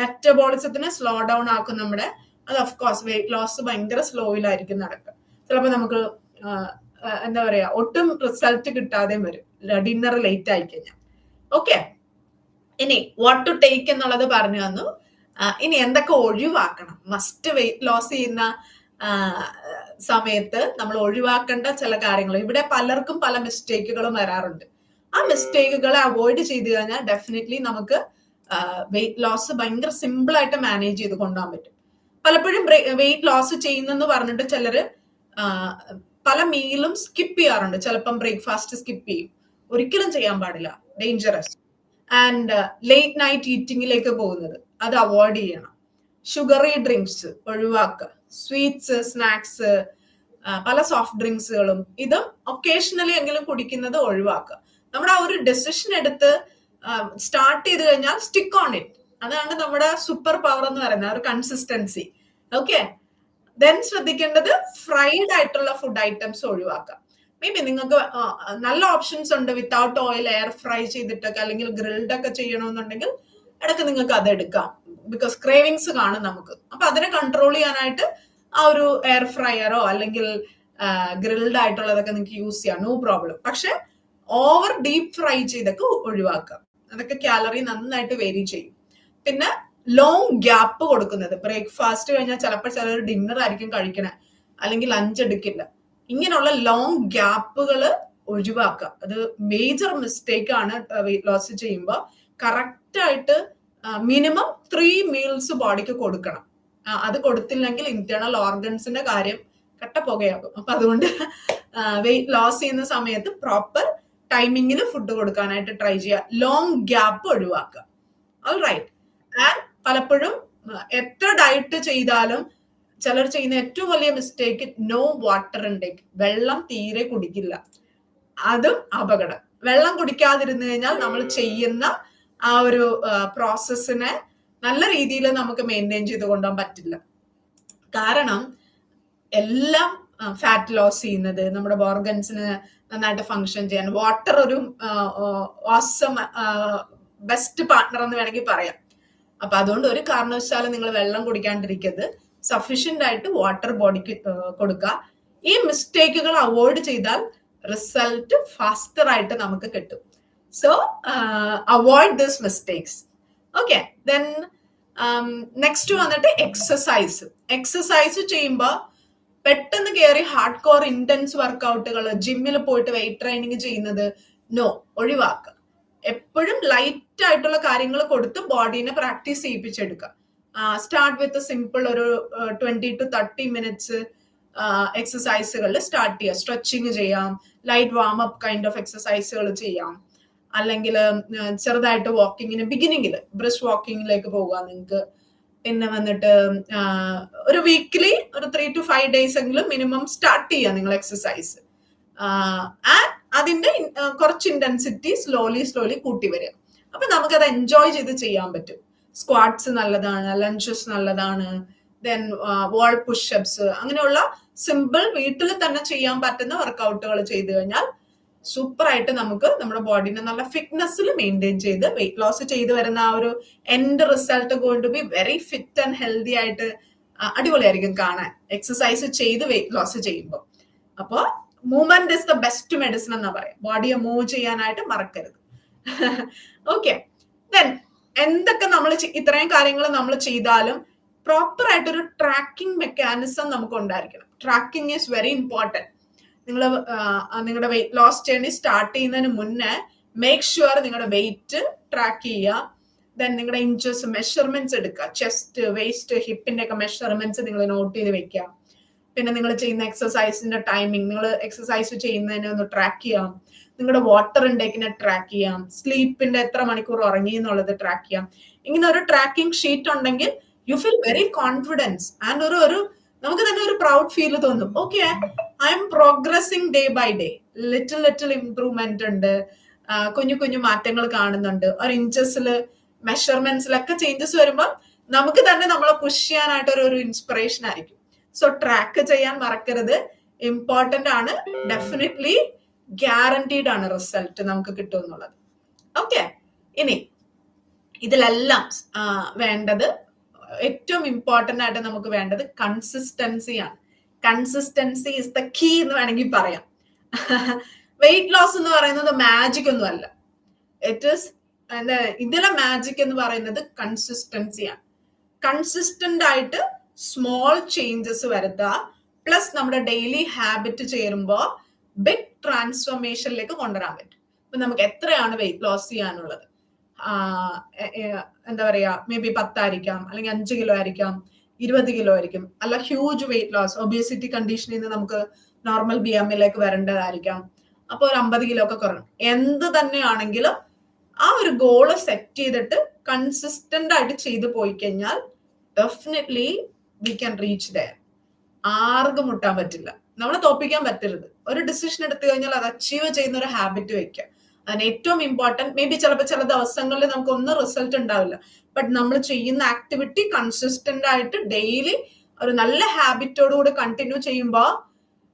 മെറ്റബോളിസത്തിനെ സ്ലോ ഡൗൺ ആക്കും നമ്മുടെ. അത് ഓഫ് കോഴ്സ് വെയിറ്റ് ലോസ് ഭയങ്കര സ്ലോയിലായിരിക്കും നടക്കുക. ചിലപ്പോൾ നമുക്ക് എന്താ പറയാ ഒട്ടും റിസൾട്ട് കിട്ടാതെ വരും. ഡിന്നർ ലേറ്റ് ആയി കഴിഞ്ഞാൽ. ഓക്കെ ഇനി വാട്ട് ടു ടേക്ക് എന്നുള്ളത് പറഞ്ഞു തന്നു. ഇനി എന്തൊക്കെ ഒഴിവാക്കണം? മസ്റ്റ് വെയിറ്റ് ലോസ് ചെയ്യുന്ന സമയത്ത് നമ്മൾ ഒഴിവാക്കേണ്ട ചില കാര്യങ്ങൾ. ഇവിടെ പലർക്കും പല മിസ്റ്റേക്കുകളും വരാറുണ്ട്. ആ മിസ്റ്റേക്കുകളെ അവോയ്ഡ് ചെയ്ത് കഴിഞ്ഞാൽ ഡെഫിനറ്റ്ലി നമുക്ക് വെയിറ്റ് ലോസ് ഭയങ്കര സിമ്പിൾ ആയിട്ട് മാനേജ് ചെയ്ത് കൊണ്ടുപോകാൻ പറ്റും. പലപ്പോഴും വെയിറ്റ് ലോസ് ചെയ്യുന്നെന്ന് പറഞ്ഞിട്ട് ചിലര് പല മീലും സ്കിപ്പ് ചെയ്യാറുണ്ട്. ചിലപ്പം ബ്രേക്ക്ഫാസ്റ്റ് സ്കിപ്പ് ചെയ്യും. ഒരിക്കലും ചെയ്യാൻ പാടില്ല. ഡേഞ്ചറസ് ആൻഡ് ലേറ്റ് നൈറ്റ് ഈറ്റിംഗിലേക്ക് പോകുന്നത്. അത് അവോയ്ഡ് ചെയ്യണം. ഷുഗറി ഡ്രിങ്ക്സ് ഒഴിവാക്കുക. സ്വീറ്റ്സ് സ്നാക്സ് പല സോഫ്റ്റ് ഡ്രിങ്ക്സുകളും ഇതും ഒക്കേഷണലി എങ്കിലും കുടിക്കുന്നത് ഒഴിവാക്കുക. നമ്മുടെ ആ ഒരു ഡെസിഷൻ എടുത്ത് സ്റ്റാർട്ട് ചെയ്ത് കഴിഞ്ഞാൽ സ്റ്റിക്ക് ഓൺ ഇറ്റ് അതാണ് നമ്മുടെ സൂപ്പർ പവർ എന്ന് പറയുന്നത് ഒരു കൺസിസ്റ്റൻസി ഓക്കെ ദെൻ ശ്രദ്ധിക്കേണ്ടത് ഫ്രൈഡ് ആയിട്ടുള്ള ഫുഡ് ഐറ്റംസ് ഒഴിവാക്കാം മേ ബി നിങ്ങൾക്ക് നല്ല ഓപ്ഷൻസ് ഉണ്ട്. വിത്തൗട്ട് ഓയിൽ എയർ ഫ്രൈ ചെയ്തിട്ടൊക്കെ അല്ലെങ്കിൽ ഗ്രിൽഡ് ഒക്കെ ചെയ്യണമെന്നുണ്ടെങ്കിൽ ഇടയ്ക്ക് നിങ്ങൾക്ക് അത് എടുക്കാം. ബിക്കോസ് ക്രേവിങ്സ് കാണും നമുക്ക്. അപ്പൊ അതിനെ കൺട്രോൾ ചെയ്യാനായിട്ട് ആ ഒരു എയർ ഫ്രയറോ അല്ലെങ്കിൽ ഗ്രിൽഡ് ആയിട്ടുള്ളതൊക്കെ നിങ്ങൾക്ക് യൂസ് ചെയ്യാം. നോ പ്രോബ്ലം പക്ഷെ ഓവർ ഡീപ് ഫ്രൈ ചെയ്തൊക്കെ ഒഴിവാക്കാം. അതൊക്കെ കാലറി നന്നായിട്ട് വേരി ചെയ്യും. പിന്നെ ലോങ് ഗ്യാപ്പ് കൊടുക്കുന്നത്. ബ്രേക്ക്ഫാസ്റ്റ് കഴിഞ്ഞാൽ ചിലപ്പോൾ ചിലർ ഡിന്നർ ആയിരിക്കും കഴിക്കണേ. അല്ലെങ്കിൽ ലഞ്ച് എടുക്കില്ല. ഇങ്ങനെയുള്ള ലോങ് ഗ്യാപ്പുകൾ ഒഴിവാക്കുക അത് മേജർ മിസ്റ്റേക്ക് ആണ് വെയിറ്റ് ലോസ് ചെയ്യുമ്പോൾ. കറക്റ്റ് ആയിട്ട് മിനിമം ത്രീ മീൽസ് ബോഡിക്ക് കൊടുക്കണം. അത് കൊടുത്തില്ലെങ്കിൽ ഇന്റേണൽ ഓർഗൻസിന്റെ കാര്യം കട്ട പുകയാകും അപ്പൊ അതുകൊണ്ട് വെയിറ്റ് ലോസ് ചെയ്യുന്ന സമയത്ത് പ്രോപ്പർ ടൈമിങ്ങിന് ഫുഡ് കൊടുക്കാനായിട്ട് ട്രൈ ചെയ്യുക. ലോങ് ഗ്യാപ്പ് ഒഴിവാക്കുക. ഓൾ റൈറ്റ് ആൻഡ് പലപ്പോഴും എത്ര ഡയറ്റ് ചെയ്താലും ചിലർ ചെയ്യുന്ന ഏറ്റവും വലിയ മിസ്റ്റേക്ക് നോ വാട്ടർ ഇൻടേക്ക് വെള്ളം തീരെ കുടിക്കില്ല. അതും അപകടം. വെള്ളം കുടിക്കാതിരുന്നു കഴിഞ്ഞാൽ നമ്മൾ ചെയ്യുന്ന ആ ഒരു പ്രോസസ്സിനെ നല്ല രീതിയിൽ നമുക്ക് മെയിന്റെയിൻ ചെയ്ത് കൊണ്ടുപോകാൻ പറ്റില്ല. കാരണം എല്ലാം ഫാറ്റ് ലോസ് ചെയ്യുന്നത് നമ്മുടെ ഓർഗൻസിന് നന്നായിട്ട് ഫങ്ഷൻ ചെയ്യാൻ വാട്ടർ ഒരു ഓസം ബെസ്റ്റ് പാർട്ണർ എന്ന് വേണമെങ്കിൽ പറയാം. അപ്പൊ അതുകൊണ്ട് ഒരു കാരണവശാലും നിങ്ങൾ വെള്ളം കുടിക്കാണ്ടിരിക്കരുത്. സഫീഷ്യന്റ് ആയിട്ട് വാട്ടർ ബോഡിക്ക് കൊടുക്കുക. ഈ മിസ്റ്റേക്കുകൾ അവോയ്ഡ് ചെയ്താൽ റിസൾട്ട് ഫാസ്റ്റർ ആയിട്ട് നമുക്ക് കിട്ടും. So avoid this mistakes okay then next വന്നിട്ട് എക്സസൈസ് എക്സസൈസ് ചെയ്യുമ്പോൾ പെട്ടെന്ന് കയറി ഹാർഡ് കോർ ഇന്റൻസ് വർക്കൗട്ടുകൾ ജിമ്മിൽ പോയിട്ട് വെയിറ്റ് ട്രെയിനിങ് ചെയ്യുന്നത് നോ ഒഴിവാക്കുക എപ്പോഴും ലൈറ്റ് ആയിട്ടുള്ള കാര്യങ്ങൾ കൊടുത്ത് ബോഡീനെ പ്രാക്ടീസ് ചെയ്യിപ്പിച്ചെടുക്കുക സ്റ്റാർട്ട് വിത്ത് സിമ്പിൾ ഒരു ട്വന്റി ടു തേർട്ടി മിനിറ്റ്സ് എക്സസൈസുകളിൽ സ്റ്റാർട്ട് ചെയ്യുക സ്ട്രെച്ചിങ് ചെയ്യാം. Light warm up kind of എക്സസൈസുകൾ ചെയ്യാം. അല്ലെങ്കിൽ ചെറുതായിട്ട് വാക്കിങ്ങിന് ബിഗിനിങ്ങിൽ ബ്രഷ് വാക്കിങ്ങിലേക്ക് പോകുക നിങ്ങൾക്ക് പിന്നെ വന്നിട്ട് ഒരു വീക്കിലി ഒരു ത്രീ ടു ഫൈവ് ഡേയ്സ് എങ്കിലും മിനിമം സ്റ്റാർട്ട് ചെയ്യുക നിങ്ങൾ എക്സസൈസ് ആൻഡ് അതിന്റെ കുറച്ച് ഇന്റൻസിറ്റി സ്ലോലി സ്ലോലി കൂട്ടി വരിക. അപ്പൊ നമുക്കത് എൻജോയ് ചെയ്ത് ചെയ്യാൻ പറ്റും. സ്ക്വാഡ്സ് നല്ലതാണ് ലഞ്ചസ് നല്ലതാണ് ദെൻ വാൾ പുഷപ്സ് അങ്ങനെയുള്ള സിമ്പിൾ വീട്ടിൽ തന്നെ ചെയ്യാൻ പറ്റുന്ന വർക്കൗട്ടുകൾ ചെയ്തു കഴിഞ്ഞാൽ സൂപ്പർ ആയിട്ട് നമുക്ക് നമ്മുടെ ബോഡിനെ നല്ല ഫിറ്റ്നസ്സിൽ മെയിന്റെയിൻ ചെയ്ത് വെയിറ്റ് ലോസ് ചെയ്ത് വരുന്ന ആ ഒരു എൻഡ് റിസൾട്ട് കൊണ്ട് be very fit and healthy ആയിട്ട് അടിപൊളിയായിരിക്കും കാണാൻ. എക്സസൈസ് ചെയ്ത് വെയിറ്റ് ലോസ് ചെയ്യുമ്പോൾ അപ്പോൾ movement is the best medicine എന്നാ പറയാം. ബോഡിയെ മൂവ് ചെയ്യാനായിട്ട് മറക്കരുത്. ഓക്കെ ദെൻ എന്തൊക്കെ നമ്മൾ ഇത്രയും കാര്യങ്ങൾ നമ്മൾ ചെയ്താലും പ്രോപ്പർ ആയിട്ടൊരു ട്രാക്കിംഗ് മെക്കാനിസം നമുക്ക് ഉണ്ടായിരിക്കണം ട്രാക്കിംഗ് ഈസ് വെരി ഇമ്പോർട്ടന്റ് നിങ്ങൾ നിങ്ങളുടെ വെയിറ്റ് ലോസ് ജേർണി സ്റ്റാർട്ട് ചെയ്യുന്നതിന് മുന്നേ മേക്ക് ഷുവർ നിങ്ങളുടെ വെയിറ്റ് ട്രാക്ക് ചെയ്യുക. ദെൻ നിങ്ങളുടെ ഇഞ്ചസ് മെഷർമെന്റ്സ് എടുക്കുക. ചെസ്റ്റ് വേസ്റ്റ് ഹിപ്പിന്റെ ഒക്കെ മെഷർമെന്റ്സ് നിങ്ങൾ നോട്ട് ചെയ്ത് വെക്കുക. പിന്നെ നിങ്ങൾ ചെയ്യുന്ന എക്സസൈസിന്റെ ടൈമിംഗ് നിങ്ങൾ എക്സസൈസ് ചെയ്യുന്നതിനെ ഒന്ന് ട്രാക്ക് ചെയ്യാം നിങ്ങളുടെ വാട്ടർ ഇൻടേക്കിനെ ട്രാക്ക് ചെയ്യാം സ്ലീപ്പിന്റെ എത്ര മണിക്കൂർ ഉറങ്ങി എന്നുള്ളത് ട്രാക്ക് ചെയ്യാം ഇങ്ങനെ ഒരു ട്രാക്കിംഗ് ഷീറ്റ് ഉണ്ടെങ്കിൽ you feel very confidence and ഒരു ഒരു നമുക്ക് തന്നെ ഒരു പ്രൗഡ് ഫീൽ തോന്നും. Okay I'm progressing day by day little little improvement ഉണ്ട് കുഞ്ഞു കുഞ്ഞു മാറ്റങ്ങൾ കാണുന്നുണ്ട്. ഒരു ഇഞ്ചസിൽ മെഷർമെന്റ്സിലൊക്കെ ചേഞ്ചസ് വരുമ്പോൾ നമുക്ക് തന്നെ നമ്മളെ പുഷ് ചെയ്യാനായിട്ട് ഒരു ഇൻസ്പിറേഷൻ ആയിരിക്കും. സോ ട്രാക്ക് ചെയ്യാൻ മറക്കരുത്. ഇമ്പോർട്ടന്റ് ആണ്. ഡെഫിനറ്റ്ലി ഗ്യാരണ്ടീഡ് ആണ് റിസൾട്ട് നമുക്ക് കിട്ടും എന്നുള്ളത് ഓക്കെ ഇനി ഇതിലെല്ലാം വേണ്ടത് ഏറ്റവും ഇമ്പോർട്ടന്റ് ആയിട്ട് നമുക്ക് വേണ്ടത് കൺസിസ്റ്റൻസി ആണ്. കൺസിസ്റ്റൻസി ഇസ് ദ കീ എന്ന് വേണമെങ്കിൽ പറയാം. വെയിറ്റ് ലോസ് എന്ന് പറയുന്നത് മാജിക് ഒന്നും അല്ല. ഇറ്റ് ഇസ് എന്താ ഇതിലെ മാജിക് എന്ന് പറയുന്നത് കൺസിസ്റ്റൻസിയാണ് കൺസിസ്റ്റന്റ് ആയിട്ട് സ്മോൾ ചേഞ്ചസ് വരുത്തുക പ്ലസ് നമ്മുടെ ഡെയിലി ഹാബിറ്റ് ചേരുമ്പോൾ ബിഗ് ട്രാൻസ്ഫോർമേഷനിലേക്ക് കൊണ്ടുവരാൻ പറ്റും. അപ്പൊ നമുക്ക് എത്രയാണ് വെയിറ്റ് ലോസ് ചെയ്യാനുള്ളത്? എന്താ പറയാ മേ ബി പത്തായിരിക്കാം അല്ലെങ്കിൽ അഞ്ച് കിലോ ആയിരിക്കാം ഇരുപത് കിലോ ആയിരിക്കും. അല്ല ഹ്യൂജ് വെയിറ്റ് ലോസ് ഒബിയസിറ്റി കണ്ടീഷനിൽ നിന്ന് നമുക്ക് നോർമൽ ബി എമ്മിലേക്ക് വരേണ്ടതായിരിക്കാം. അപ്പോൾ ഒരു അമ്പത് കിലോ ഒക്കെ കുറഞ്ഞു. എന്ത് തന്നെയാണെങ്കിലും ആ ഒരു ഗോൾ സെറ്റ് ചെയ്തിട്ട് കൺസിസ്റ്റന്റ് ആയിട്ട് ചെയ്തു പോയി കഴിഞ്ഞാൽ definitely we can reach there ആർക്കും മുട്ടാൻ പറ്റില്ല. നമ്മളെ തോപ്പിക്കാൻ പറ്റരുത്. ഒരു ഡിസിഷൻ എടുത്തു കഴിഞ്ഞാൽ അത് അച്ചീവ് ചെയ്യുന്ന ഒരു ഹാബിറ്റ് വെക്കുക അതിന് ഏറ്റവും ഇമ്പോർട്ടന്റ് മേ ബി ചിലപ്പോൾ ചില ദിവസങ്ങളിൽ നമുക്ക് ഒന്നും റിസൾട്ട് ഉണ്ടാവില്ല. ബട്ട് നമ്മൾ ചെയ്യുന്ന ആക്ടിവിറ്റി കൺസിസ്റ്റന്റ് ആയിട്ട് ഡെയിലി ഒരു നല്ല ഹാബിറ്റോട് കൂടി കണ്ടിന്യൂ ചെയ്യുമ്പോൾ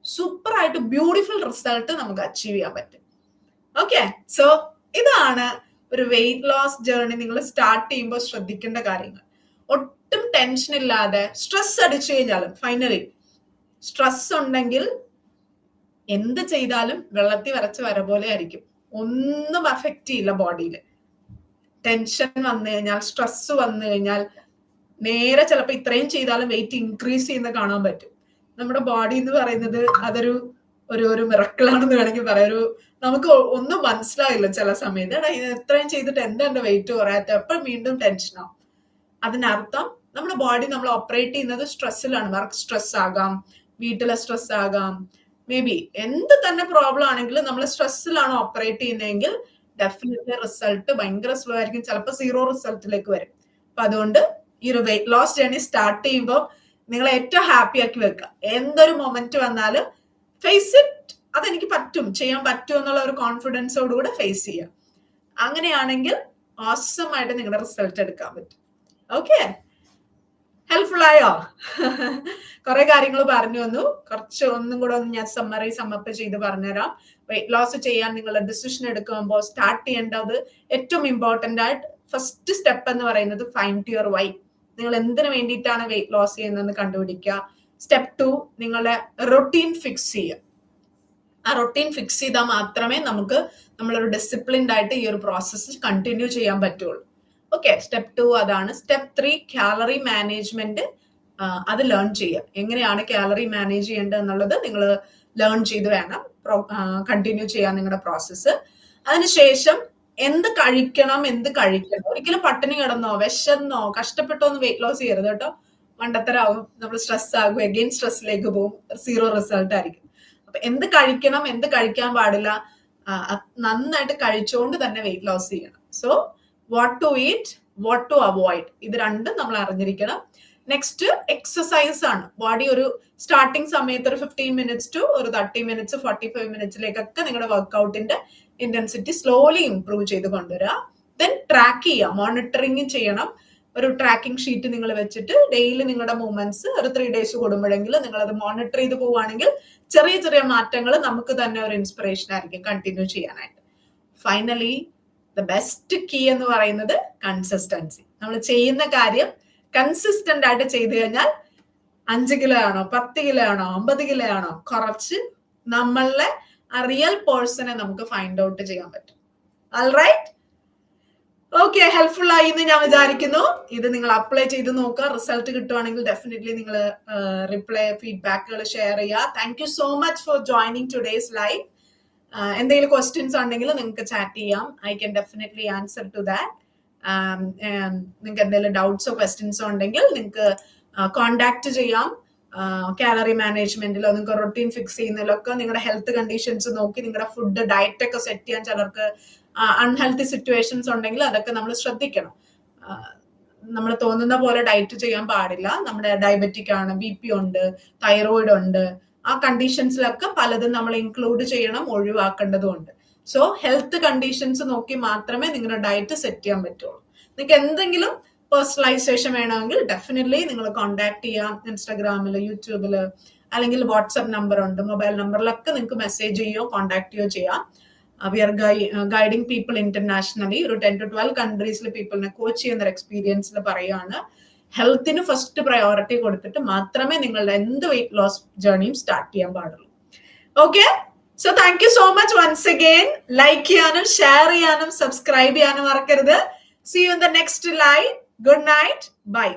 സൂപ്പർ ആയിട്ട് ബ്യൂട്ടിഫുൾ റിസൾട്ട് നമുക്ക് അച്ചീവ് ചെയ്യാൻ പറ്റും. ഓക്കെ സോ ഇതാണ് ഒരു വെയിറ്റ് ലോസ് ജേർണി നിങ്ങൾ സ്റ്റാർട്ട് ചെയ്യുമ്പോൾ ശ്രദ്ധിക്കേണ്ട കാര്യങ്ങൾ. ഒട്ടും ടെൻഷൻ ഇല്ലാതെ സ്ട്രെസ് അടിച്ചു കഴിഞ്ഞാലും ഫൈനലി സ്ട്രെസ് ഉണ്ടെങ്കിൽ എന്ത് ചെയ്താലും വെള്ളത്തിൽ വരച്ച് വര പോലെ ആയിരിക്കും. ഒന്നും അഫക്റ്റ് ചെയ്യില്ല ബോഡിയിൽ ടെൻഷൻ വന്നു കഴിഞ്ഞാൽ സ്ട്രെസ് വന്നു കഴിഞ്ഞാൽ നേരെ ചിലപ്പോൾ ഇത്രയും ചെയ്താലും വെയിറ്റ് ഇൻക്രീസ് ചെയ്യുന്ന കാണാൻ പറ്റും. നമ്മുടെ ബോഡി എന്ന് പറയുന്നത് അതൊരു ഒരു ഒരു മിറക്കിളാണെന്ന് വേണമെങ്കിൽ പറയാം. ഒരു നമുക്ക് ഒന്നും മനസ്സിലായില്ല ചില സമയത്ത്. എടാ ഇത് ഇത്രയും ചെയ്തിട്ട് എന്താ എന്റെ വെയിറ്റ് കുറയാത്ത എപ്പോഴും വീണ്ടും ടെൻഷനാവും അതിനർത്ഥം നമ്മുടെ ബോഡി നമ്മൾ ഓപ്പറേറ്റ് ചെയ്യുന്നത് സ്ട്രെസ്സിലാണ് വർക്ക് സ്ട്രെസ് ആകാം വീട്ടിലെ സ്ട്രെസ് ആകാം മേ ബി എന്ത് തന്നെ പ്രോബ്ലം ആണെങ്കിലും നമ്മൾ സ്ട്രെസ്സിലാണ് ഓപ്പറേറ്റ് ചെയ്യുന്നതെങ്കിൽ ഡെഫിനറ്റ്ലി റിസൾട്ട് ഭയങ്കര സ്ലോ ആയിരിക്കും. ചിലപ്പോൾ സീറോ റിസൾട്ടിലേക്ക് വരും. അപ്പൊ അതുകൊണ്ട് ഈ ഒരു വെയിറ്റ് ലോസ് ജേർണി സ്റ്റാർട്ട് ചെയ്യുമ്പോൾ നിങ്ങൾ ഏറ്റവും ഹാപ്പി ആക്കി വെക്കുക. എന്തൊരു മൊമെന്റ് വന്നാലും ഫേസ് ഇറ്റ് അതെനിക്ക് പറ്റും. ചെയ്യാൻ പറ്റും എന്നുള്ള ഒരു കോൺഫിഡൻസോടുകൂടെ ഫേസ് ചെയ്യാം അങ്ങനെയാണെങ്കിൽ ആയിട്ട് നിങ്ങളുടെ റിസൾട്ട് എടുക്കാൻ പറ്റും. ഓക്കെ ഹെൽപ്ഫുൾ ആയോ? കുറെ കാര്യങ്ങൾ പറഞ്ഞു വന്നു കുറച്ച് ഒന്നും കൂടെ ഒന്ന് ഞാൻ സമ്മറി സമ്മപ്പ് ചെയ്ത് പറഞ്ഞുതരാം. വെയിറ്റ് ലോസ് ചെയ്യാൻ നിങ്ങൾ ഡിസിഷൻ എടുക്കുമ്പോൾ സ്റ്റാർട്ട് ചെയ്യേണ്ടത് ഏറ്റവും ഇമ്പോർട്ടന്റ് ആയിട്ട് ഫസ്റ്റ് സ്റ്റെപ്പ് എന്ന് പറയുന്നത് ഫൈൻ ടു യുവർ വൈ നിങ്ങൾ എന്തിനു വേണ്ടിയിട്ടാണ് വെയിറ്റ് ലോസ് ചെയ്യുന്നതെന്ന് കണ്ടുപിടിക്കുക. സ്റ്റെപ്പ് ടു നിങ്ങളുടെ റൊട്ടീൻ ഫിക്സ് ചെയ്യുക. ആ റൊട്ടീൻ ഫിക്സ് ചെയ്താൽ മാത്രമേ നമുക്ക് നമ്മളൊരു ഡിസിപ്ലിൻഡ് ആയിട്ട് ഈ ഒരു പ്രോസസ്സ് കണ്ടിന്യൂ ചെയ്യാൻ പറ്റുള്ളൂ. ഓക്കെ സ്റ്റെപ്പ് ടു അതാണ്. സ്റ്റെപ്പ് ത്രീ കാലറി മാനേജ്മെന്റ് അത് ലേൺ ചെയ്യുക. എങ്ങനെയാണ് കാലറി മാനേജ് ചെയ്യേണ്ടത് എന്നുള്ളത് നിങ്ങൾ ലേൺ ചെയ്ത് വേണം. കണ്ടിന്യൂ ചെയ്യാൻ നിങ്ങളുടെ പ്രോസസ്സ് അതിനുശേഷം എന്ത് കഴിക്കണം എന്ത് കഴിക്കണം? ഒരിക്കലും പട്ടിണി കിടന്നോ വിശന്നോ കഷ്ടപ്പെട്ടോ ഒന്ന് വെയിറ്റ് ലോസ് ചെയ്യരുത് കേട്ടോ. മണ്ടത്തരാവും നമ്മൾ സ്ട്രെസ് ആകും എഗെയിൻ സ്ട്രെസ്സിലേക്ക് പോകും. സീറോ റിസൾട്ട് ആയിരിക്കും. അപ്പൊ എന്ത് കഴിക്കണം എന്ത് കഴിക്കാൻ പാടില്ല നന്നായിട്ട് കഴിച്ചുകൊണ്ട് തന്നെ വെയിറ്റ് ലോസ് ചെയ്യണം. So what to eat what to avoid ഇത് രണ്ടും നമ്മൾ അറിഞ്ഞിരിക്കണം. നെക്സ്റ്റ് എക്സസൈസ് ആണ്. ബോഡി ഒരു സ്റ്റാർട്ടിങ് സമയത്ത് ഒരു ഫിഫ്റ്റീൻ മിനിറ്റ്സ് ടു ഒരു തേർട്ടി മിനിറ്റ്സ് ഫോർട്ടി ഫൈവ് മിനിറ്റ്സിലേക്കൊക്കെ നിങ്ങളുടെ വർക്ക്ഔട്ടിന്റെ ഇന്റൻസിറ്റി സ്ലോലി ഇംപ്രൂവ് ചെയ്ത് കൊണ്ടുവരിക ദെൻ ട്രാക്ക് ചെയ്യുക മോണിറ്ററിങ് ചെയ്യണം. ഒരു ട്രാക്കിംഗ് ഷീറ്റ് നിങ്ങൾ വെച്ചിട്ട് ഡെയിലി നിങ്ങളുടെ മൂവ്മെന്റ്സ് ഒരു ത്രീ ഡേയ്സ് കൂടുമ്പോഴെങ്കിലും നിങ്ങൾ അത് മോണിറ്റർ ചെയ്ത് പോവുകയാണെങ്കിൽ ചെറിയ ചെറിയ മാറ്റങ്ങൾ നമുക്ക് തന്നെ ഒരു ഇൻസ്പിറേഷൻ ആയിരിക്കും കണ്ടിന്യൂ ചെയ്യാനായിട്ട്. ഫൈനലി ദ ബെസ്റ്റ് കീ എന്ന് പറയുന്നത് കൺസിസ്റ്റൻസി നമ്മൾ ചെയ്യുന്ന കാര്യം കൺസിസ്റ്റന്റ് ആയിട്ട് ചെയ്തു കഴിഞ്ഞാൽ അഞ്ച് കിലോ ആണോ പത്ത് കിലോ ആണോ അമ്പത് കിലോ ആണോ കുറച്ച് നമ്മളുടെ റിയൽ പേഴ്സണെ നമുക്ക് ഫൈൻഡ് ഔട്ട് ചെയ്യാൻ പറ്റും. റൈറ്റ് ഓക്കെ ഹെൽപ്ഫുൾ ആയി എന്ന് ഞാൻ വിചാരിക്കുന്നു. ഇത് നിങ്ങൾ അപ്ലൈ ചെയ്ത് നോക്കുക. റിസൾട്ട് കിട്ടുവാണെങ്കിൽ ഡെഫിനറ്റ്ലി നിങ്ങൾ റിപ്ലൈ ഫീഡ്ബാക്കുകൾ ഷെയർ ചെയ്യുക. Thank you so much for joining today's live എന്തെങ്കിലും ക്വസ്റ്റ്യൻസ് ഉണ്ടെങ്കിൽ നിങ്ങൾക്ക് ചാറ്റ് ചെയ്യാം. I can definitely answer to that നിങ്ങൾക്ക് എന്തെങ്കിലും ഡൗട്ട്സോ ക്വസ്റ്റ്യൻസോ ഉണ്ടെങ്കിൽ നിങ്ങൾക്ക് കോണ്ടാക്ട് ചെയ്യാം. കാലറി മാനേജ്മെന്റിലോ നിങ്ങൾക്ക് റൊട്ടീൻ ഫിക്സ് ചെയ്യുന്നതിലൊക്കെ നിങ്ങളുടെ ഹെൽത്ത് കണ്ടീഷൻസ് നോക്കി നിങ്ങളുടെ ഫുഡ് ഡയറ്റ് ഒക്കെ സെറ്റ് ചെയ്യാൻ ചിലർക്ക് അൺഹെൽത്തി സിറ്റുവേഷൻസ് ഉണ്ടെങ്കിൽ അതൊക്കെ നമ്മൾ ശ്രദ്ധിക്കണം. നമ്മൾ തോന്നുന്ന പോലെ ഡയറ്റ് ചെയ്യാൻ പാടില്ല. നമ്മുടെ ഡയബറ്റിക് ആണ് ബി പി ഉണ്ട് തൈറോയിഡ് ഉണ്ട് ആ കണ്ടീഷൻസിലൊക്കെ പലതും നമ്മൾ ഇൻക്ലൂഡ് ചെയ്യണം ഒഴിവാക്കേണ്ടതുണ്ട് സോ ഹെൽത്ത് കണ്ടീഷൻസ് നോക്കി മാത്രമേ നിങ്ങളുടെ ഡയറ്റ് സെറ്റ് ചെയ്യാൻ പറ്റുള്ളൂ. നിങ്ങൾക്ക് എന്തെങ്കിലും പേഴ്സണലൈസേഷൻ വേണമെങ്കിൽ ഡെഫിനറ്റ്ലി നിങ്ങൾ കോണ്ടാക്ട് ചെയ്യാം. ഇൻസ്റ്റാഗ്രാമിൽ യൂട്യൂബിൽ അല്ലെങ്കിൽ വാട്സപ്പ് നമ്പർ ഉണ്ട് മൊബൈൽ നമ്പറിലൊക്കെ നിങ്ങൾക്ക് മെസ്സേജ് ചെയ്യോ കോണ്ടാക്ട് ചെയ്യോ ചെയ്യാം. We are guy guiding people internationally ഒരു ടെൻ ടു ട്വൽവ് കൺട്രീസിൽ പീപ്പിളിനെ കോച്ച് ചെയ്യുന്ന ഒരു എക്സ്പീരിയൻസിൽ പറയുകയാണ് ഹെൽത്തിന് ഫസ്റ്റ് പ്രയോറിറ്റി കൊടുത്തിട്ട് മാത്രമേ നിങ്ങളുടെ എന്ത് വെയിറ്റ് ലോസ് ജേർണിയും സ്റ്റാർട്ട് ചെയ്യാൻ പാടുള്ളൂ. Okay so thank you so much once again like ചെയ്യാനും ഷെയർ ചെയ്യാനും സബ്സ്ക്രൈബ് ചെയ്യാനും മറക്കരുത്. See you in the next live good night bye